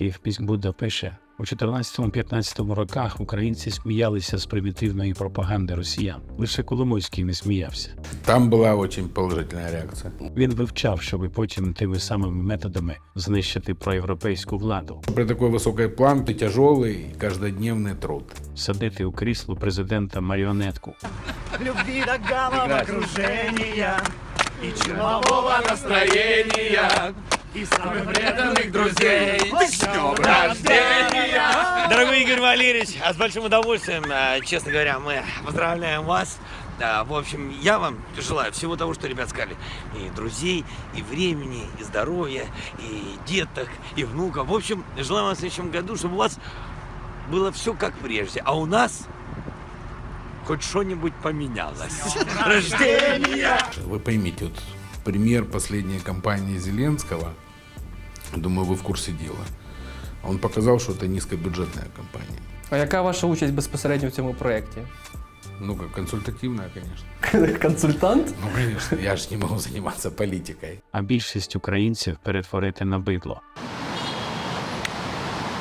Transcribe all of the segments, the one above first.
Київ Будда пише у 14-15 роках українці сміялися з примітивної пропаганди росіян. Лише Коломойський не сміявся. Там была очень положительная реакция. Він вивчав, щоби потім тими самими методами знищити проєвропейську владу, При такой высокой планке тяжелый и каждодневный труд. садити у крісло президента маріонетку. любви до головокружения и чернового настроения И самых преданных друзей. С днем рождения! Дорогой Игорь Валерьевич, а с большим удовольствием, э, честно говоря, мы поздравляем вас. Да, в общем, я вам желаю всего того, что ребят сказали. И друзей, и времени, и здоровья, и деток, и внуков. В общем, желаю вам в следующем году, чтобы у вас было все как прежде, а у нас хоть что-нибудь поменялось. Рождения! Вы поймите, вот пример последней кампании Зеленского, думаю, вы в курсе дела. Он показал, что это низкобюджетная кампания. А яка ваша участь безпосередньо в цьому проєкті? Ну, как консультативная, конечно. Консультант? Ну, конечно, я же не могу заниматься политикой. А більшість українців перетворити на бидло.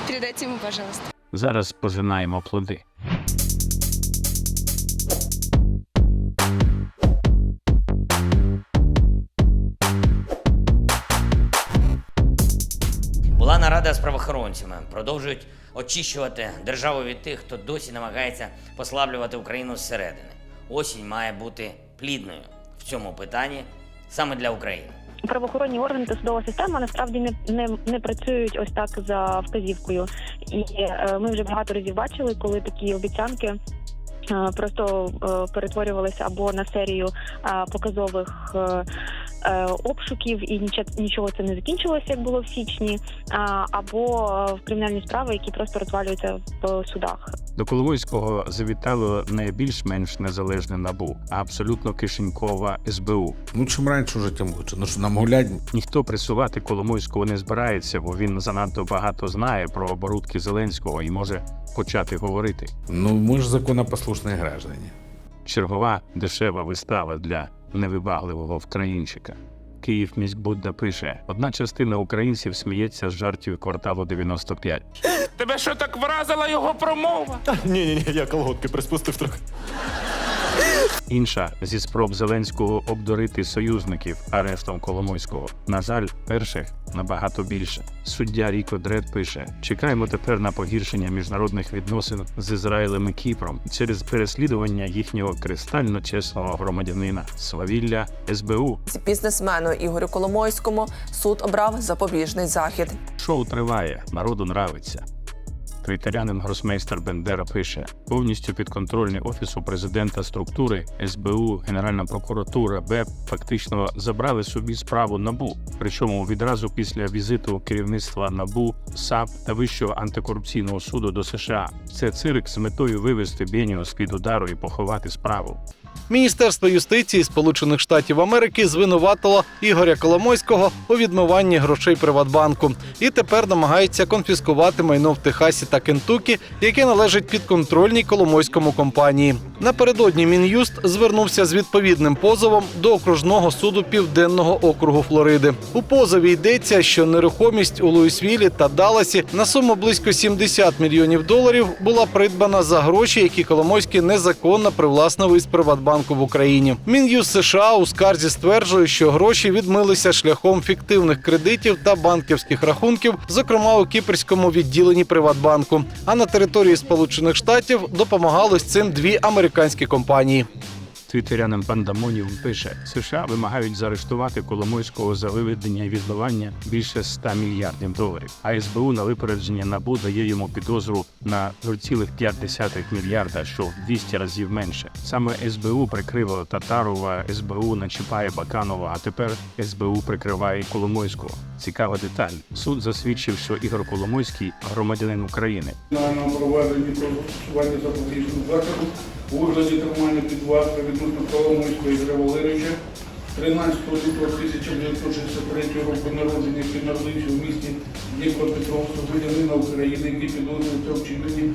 Передайте ему, пожалуйста. Зараз пожинаємо плоди. Правоохоронцями. Продовжують очищувати державу від тих, хто досі намагається послаблювати Україну зсередини. Осінь має бути плідною в цьому питанні саме для України. правоохоронні органи та судова система насправді не, не, не працюють ось так за вказівкою. І е, ми вже багато разів бачили, коли такі обіцянки. Е, Просто е, перетворювалися або на серію е, показових обшуків, і нічого, нічого це не закінчилося, як було в січні, або в кримінальні справи, які просто розвалюються в судах. До Коломойського завітало не більш-менш незалежне набу, а абсолютно кишенькова СБУ. Ну, чем раньше уже, тем лучше. Ну что, нам гулять? Ніхто пресувати Коломойського не збирається, бо він занадто багато знає про оборудки Зеленського і може почати говорити. Ну, мы же законопослушные граждане. Чергова дешева вистава для невибагливого вкраїнчика. Київ міськбудда пише: одна частина українців сміється з жартів кварталу 95. Тебе що так вразила його промова? Ні, ні, ні, я колготки приспустив трохи. Інша зі спроб Зеленського обдурити союзників арештом Коломойського. На жаль, перших набагато більше. Суддя Ріко Дред пише: чекаємо тепер на погіршення міжнародних відносин з Ізраїлем і Кіпром через переслідування їхнього кристально чесного громадянина Свавілля СБУ. Бізнесмену Ігорю Коломойському суд обрав запобіжний захід. Шоу триває, народу нравиться. Твіттерянин гросмейстер Бендера пише: повністю підконтрольні офісу президента структури СБУ, Генеральна прокуратура, БЕП фактично забрали собі справу НАБУ. Причому відразу після візиту керівництва НАБУ, САП та Вищого антикорупційного суду до США. Це цирк з метою вивести Беніо з під удару і поховати справу. Міністерство юстиції Сполучених Штатів Америки звинуватило Ігоря Коломойського у відмиванні грошей Приватбанку і тепер намагається конфіскувати майно в Техасі та Кентукі, яке належить підконтрольній Коломойському компанії. Напередодні Мін'юст звернувся з відповідним позовом до окружного суду Південного округу Флориди. У позові йдеться, що нерухомість у Луїсвілі та Далласі на суму близько 70 мільйонів доларів була придбана за гроші, які Коломойський незаконно привласнив із Приватбанку в Україні. Мін'юст США у скарзі стверджує, що гроші відмилися шляхом фіктивних кредитів та банківських рахунків, зокрема у кіпрському відділенні Приватбанку. А на території Сполучених Штатів допомагали з цим дві американські компанії. Твіттерянин Пандамоніум пише: США вимагають заарештувати Коломойського за виведення і відмивання більше 100 мільярдів доларів. А СБУ на випередження НАБУ дає йому підозру на 0,5 мільярда, що в 200 разів менше. Саме СБУ прикрило Татарова, СБУ начіпає Баканова, а тепер СБУ прикриває Коломойського. Цікава деталь. Суд засвідчив, що Ігор Коломойський громадянин України. кримінальному провадженні про запобіжного заходу вигляді тримання під вартою Коломойського Ігоря Валерійовича 13 лютого 1963 року народження, який народився в місті Дніпропетровська, громадянина України, який підозрюється в вчиненні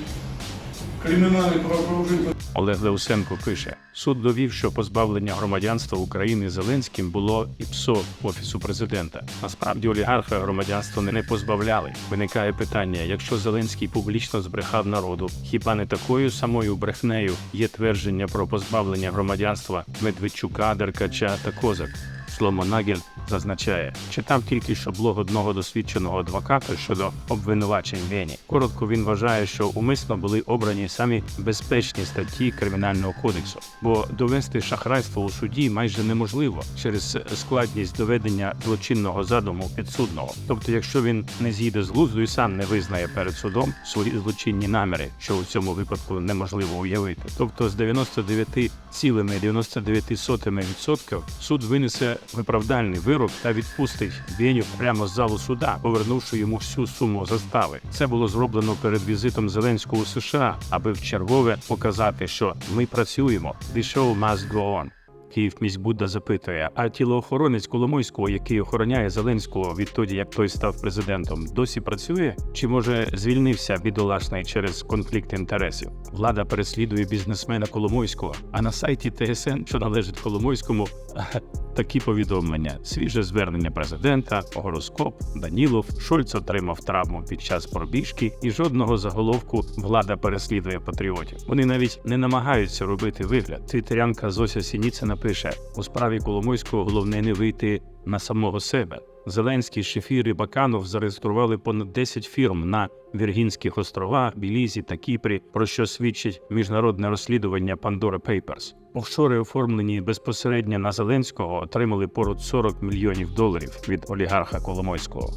кримінальних правопорушень Олег Леусенко пише: суд довів, що позбавлення громадянства України Зеленським було і ПСО офісу президента. Насправді олігарха громадянства не позбавляли. Виникає питання: якщо Зеленський публічно збрехав народу, хіба не такою самою брехнею є твердження про позбавлення громадянства Медведчука, Деркача та Козак? Шломо Нагель зазначає, читав тільки що блог одного досвідченого адвоката щодо обвинувачень Вені. Коротко він вважає, що умисно були обрані самі безпечні статті кримінального кодексу, бо довести шахрайство у суді майже неможливо через складність доведення злочинного задуму підсудного. Тобто, якщо він не з'їде з глузду і сам не визнає перед судом свої злочинні наміри, що у цьому випадку неможливо уявити. Тобто з 99,99% суд винесе виправдальний вирок та відпустить Веню прямо з залу суда, повернувши йому всю суму застави. Це було зроблено перед візитом Зеленського у США, аби вчергове показати, що ми працюємо. The show must go on. Київ міськбудда запитує, а тілоохоронець Коломойського, який охороняє Зеленського відтоді, як той став президентом, досі працює? Чи може звільнився бідолашний через конфлікт інтересів? Влада переслідує бізнесмена Коломойського, а на сайті ТСН, що належить Коломойському, такі повідомлення: свіже звернення президента, гороскоп, Данілов, Шольц отримав травму під час пробіжки, і жодного заголовку влада переслідує патріотів. Вони навіть не намагаються робити вигляд. Твітерянка Зося Сініцина пише: у справі Коломойського головне не вийти на самого себе. Зеленський, Шефір і Баканов зареєстрували понад 10 фірм на Віргінських островах, Білізі та Кіпрі, про що свідчить міжнародне розслідування Pandora Papers. Офшори, оформлені безпосередньо на Зеленського, отримали поруч 40 мільйонів доларів від олігарха Коломойського.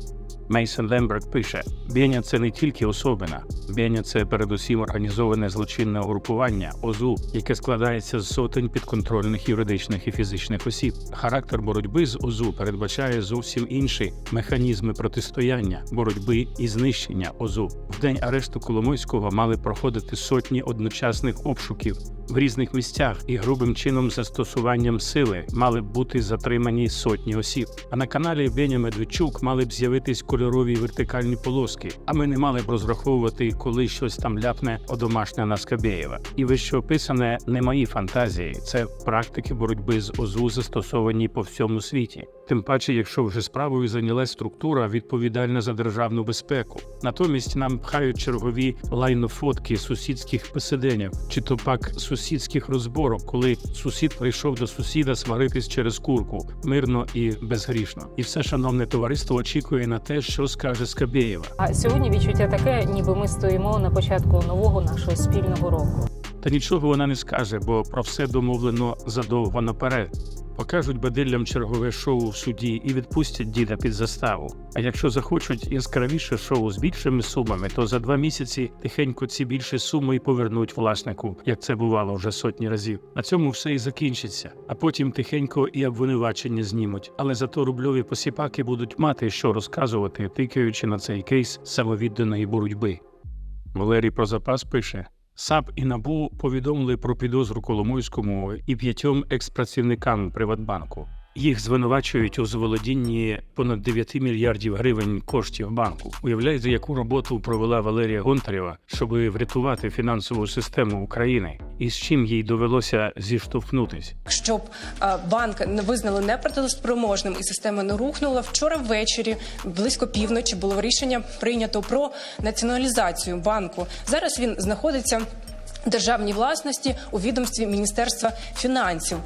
Мейсон Лемберг пише: Беня це не тільки особина. Беня це передусім організоване злочинне угрупування ОЗУ, яке складається з сотень підконтрольних юридичних і фізичних осіб. Характер боротьби з ОЗУ передбачає зовсім інші механізми протистояння, боротьби і знищення ОЗУ. В день арешту Коломойського мали проходити сотні одночасних обшуків в різних місцях і грубим чином застосуванням сили мали б бути затримані сотні осіб. А на каналі Беня Медведчук мали б з'явитись кольорові вертикальні полоски. А ми не мали б розраховувати, коли щось там ляпне одомашня на Скабєєва. І вищеописане не мої фантазії, це практики боротьби з ОЗУ застосовані по всьому світі. Тим паче, якщо вже справою зайнялась структура, відповідальна за державну безпеку. Натомість нам пхають чергові лайнофотки сусідських посиденів, чи то пак сусідських розборок, коли сусід прийшов до сусіда сваритись через курку мирно і безгрішно. І все шановне товариство очікує на те, що скаже Скабєєва. А сьогодні відчуття таке, ніби ми стоїмо на початку нового нашого спільного року. Та нічого вона не скаже, бо про все домовлено задовго наперед. Покажуть бадиллям чергове шоу в суді і відпустять діда під заставу. А якщо захочуть яскравіше шоу з більшими сумами, то за два місяці тихенько ці більші суми і повернуть власнику, як це бувало вже сотні разів. На цьому все і закінчиться. А потім тихенько і обвинувачення знімуть. Але зато рубльові посіпаки будуть мати що розказувати, тикаючи на цей кейс самовідданої боротьби. Валерій про запас пише. САП і НАБУ повідомили про підозру Коломойському і п'ятьом експрацівникам Приватбанку. Їх звинувачують у заволодінні понад 9 мільярдів гривень коштів банку. Уявляєте, яку роботу провела Валерія Гонтарєва, щоб врятувати фінансову систему України, і з чим їй довелося зіштовхнутись. щоб банк не визнали неплатоспроможним і система не рухнула. Вчора ввечері, близько півночі, було рішення прийнято про націоналізацію банку. Зараз він знаходиться державній власності у відомстві Міністерства фінансів.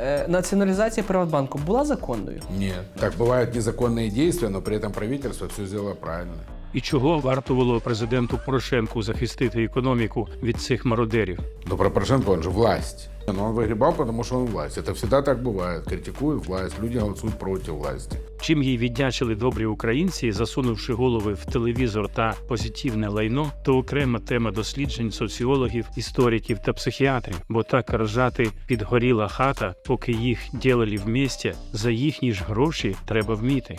Е, націоналізація Приватбанку була законною? Нет. Так бывают незаконные действия, но при этом правительство все сделало правильно. І чого варто було президенту Порошенку захистити економіку від цих мародерів? Но про Порошенко он же власть. Но он выгребал, потому что он власть. Это всегда так бывает. Критикуют власть, люди голосуют против власти. Чим їй віддячили добрі українці, засунувши голови в телевізор та позитивне лайно, то окрема тема досліджень соціологів, істориків та психіатрів, бо так ржати підгоріла хата, поки їх ділили вместе, за їхні ж гроші треба вміти.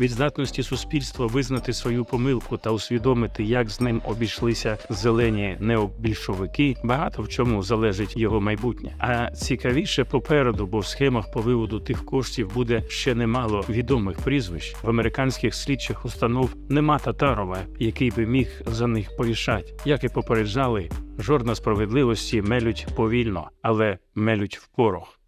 Від здатності суспільства визнати свою помилку та усвідомити, як з ним обійшлися зелені необільшовики, багато в чому залежить його майбутнє. А цікавіше попереду, бо в схемах по виводу тих коштів буде ще немало відомих прізвищ. В американських слідчих установ нема Татарова, який би міг за них порішати. Як і попереджали, жорна справедливості мелють повільно, але мелють в порох.